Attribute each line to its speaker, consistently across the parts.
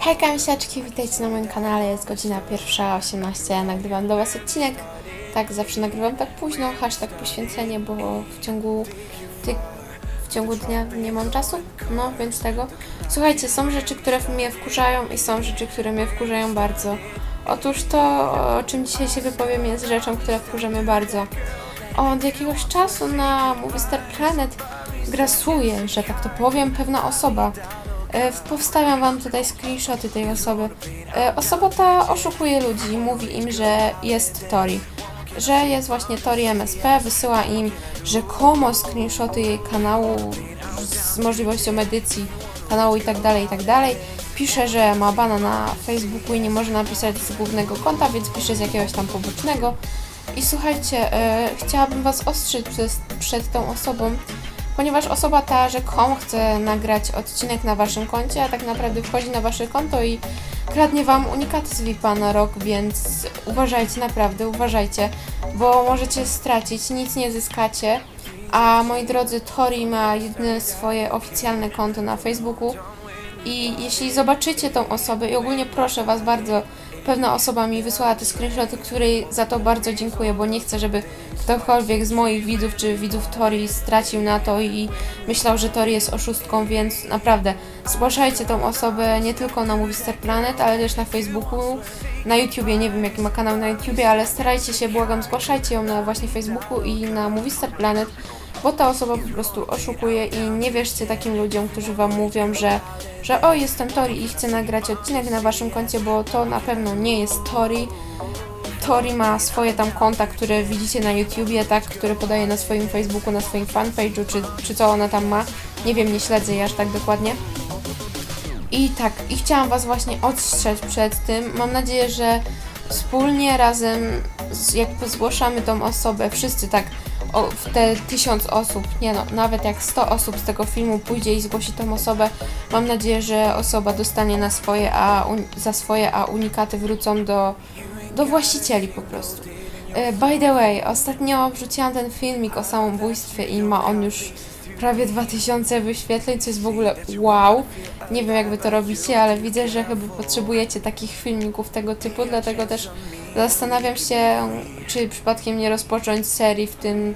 Speaker 1: Hejka misiaczki, witajcie na moim kanale, jest godzina pierwsza 18, ja nagrywam dla Was odcinek. Tak, zawsze nagrywam tak późno, hashtag poświęcenie, bo w ciągu, ty, w ciągu dnia nie mam czasu, no więc tego. Słuchajcie, są rzeczy, które mnie wkurzają i są rzeczy, które mnie wkurzają bardzo. Otóż to, o czym dzisiaj się wypowiem, jest rzeczą, która wkurza mnie bardzo. Od jakiegoś czasu na Movie Star Planet grasuje, że tak to powiem, pewna osoba. E, Powstawiam wam tutaj screenshoty tej osoby. E, Osoba ta oszukuje ludzi, mówi im, że jest Tori. Że jest właśnie Tori MSP, wysyła im rzekomo screenshoty jej kanału z możliwością edycji kanału i tak dalej, i tak. Pisze, że ma bana na Facebooku i nie może napisać z głównego konta, więc pisze z jakiegoś tam pobocznego. I słuchajcie, e, chciałabym Was przez, przed tą osobą, ponieważ osoba ta rzekomo chce nagrać odcinek na Waszym koncie, a tak naprawdę wchodzi na Wasze konto i kradnie Wam unikaty z VIPa na rok, więc uważajcie, naprawdę uważajcie, bo możecie stracić, nic nie zyskacie. A moi drodzy, Tori ma jedyne swoje oficjalne konto na Facebooku i jeśli zobaczycie tą osobę i ogólnie proszę Was bardzo, pewna osoba mi wysłała te screenshoty, której za to bardzo dziękuję, bo nie chcę, żeby ktokolwiek z moich widzów czy widzów Tori stracił na to i myślał, że Tori jest oszustką, więc naprawdę zgłaszajcie tą osobę nie tylko na Movie Star Planet, ale też na Facebooku, na YouTubie, nie wiem jaki ma kanał na YouTubie, ale starajcie się, błagam, zgłaszajcie ją na właśnie Facebooku i na Movie Star Planet, bo ta osoba po prostu oszukuje i nie wierzcie takim ludziom, którzy wam mówią, że, że o, jestem Tori i chcę nagrać odcinek na waszym koncie, bo to na pewno nie jest Tori. Tori ma swoje tam konta, które widzicie na YouTubie, tak, które podaje na swoim Facebooku, na swoim fanpage'u, czy, czy co ona tam ma. Nie wiem, nie śledzę jej aż tak dokładnie. I tak, i chciałam Was właśnie ostrzec przed tym. Mam nadzieję, że wspólnie razem, jak zgłaszamy tą osobę, wszyscy tak, o, te tysiąc osób, nie no, nawet jak 100 osób z tego filmu pójdzie i zgłosi tą osobę, mam nadzieję, że osoba dostanie na swoje, a za swoje, a unikaty wrócą do, do właścicieli po prostu. E, By the way, ostatnio wrzuciłam ten filmik o samobójstwie i ma on już prawie 2000 wyświetleń, co jest w ogóle wow. Nie wiem jak wy to robicie, ale widzę, że chyba potrzebujecie takich filmików tego typu, dlatego też zastanawiam się, czy przypadkiem nie rozpocząć serii w tym,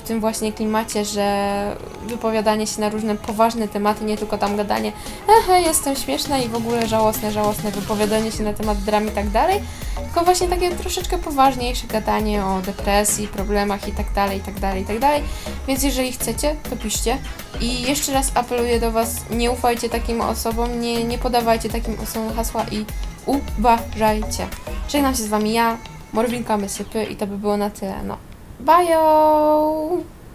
Speaker 1: w tym właśnie klimacie, że wypowiadanie się na różne poważne tematy, nie tylko tam gadanie ehe, jestem śmieszna i w ogóle żałosne, żałosne wypowiadanie się na temat dram i tak dalej, tylko właśnie takie troszeczkę poważniejsze gadanie o depresji, problemach i tak dalej, i tak dalej, i tak dalej. Więc jeżeli chcecie, to piszcie. I jeszcze raz apeluję do Was, nie ufajcie takim osobom, nie, nie podawajcie takim osobom hasła i uważajcie. Żegnam się z Wami ja, Morwinka Mysypy i to by było na tyle, no. 拜哟。